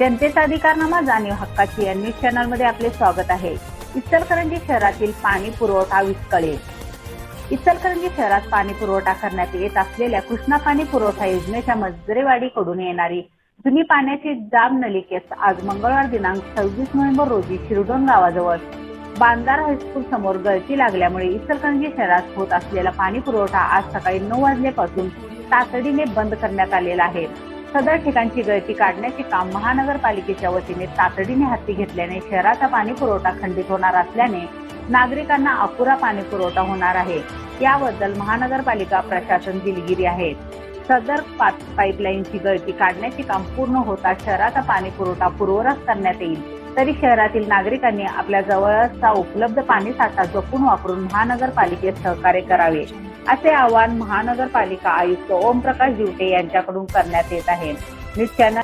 जनतेचा अधिकारनामा जाणीव हक्काची या न्यूज चॅनलमध्ये आपले स्वागत आहे. इचलकरंजी शहरातील पाणी पुरवठा विस्कळीत. इचलकरंजी शहरात पाणी पुरवठा करण्यात येत असलेल्या कृष्णा पाणी पुरवठा योजनेच्या मजरेवाडीकडून येणारी जुनी पाण्याची जाम नलिकेस आज मंगळवार दिनांक सव्वीस नोव्हेंबर रोजी शिरडोन गावाजवळ. बांदार हायस्कूल समोर गळती लागल्यामुळे इचलकरंजी शहरात होत असलेला पाणी पुरवठा आज सकाळी नऊ वाजल्यापासून तातडीने बंद करण्यात आलेला आहे. सदर ठिकाणची गळती काढण्याचे काम महानगरपालिकेच्या वतीने तातडीने हाती घेतल्याने शहराचा पाणी पुरवठा खंडित होणार असल्याने नागरिकांना अपुरा पाणी पुरवठा होणार आहे. याबद्दल महानगरपालिका प्रशासन दिलगिरी आहे. सदर पाईपलाईनची गळती काढण्याचे काम पूर्ण होता शहराचा पाणी पुरवठा पूर्वरत करण्यात येईल. तरी शहरातील नागरिकांनी आपल्या जवळचा उपलब्ध पाणी साठा जपून वापरून महानगरपालिकेत सहकार्य करावे. असे आवाहन महानगरपालिका आयुक्त ओमप्रकाश दिवटे यांच्याकडून करण्यात येत आहे. News channel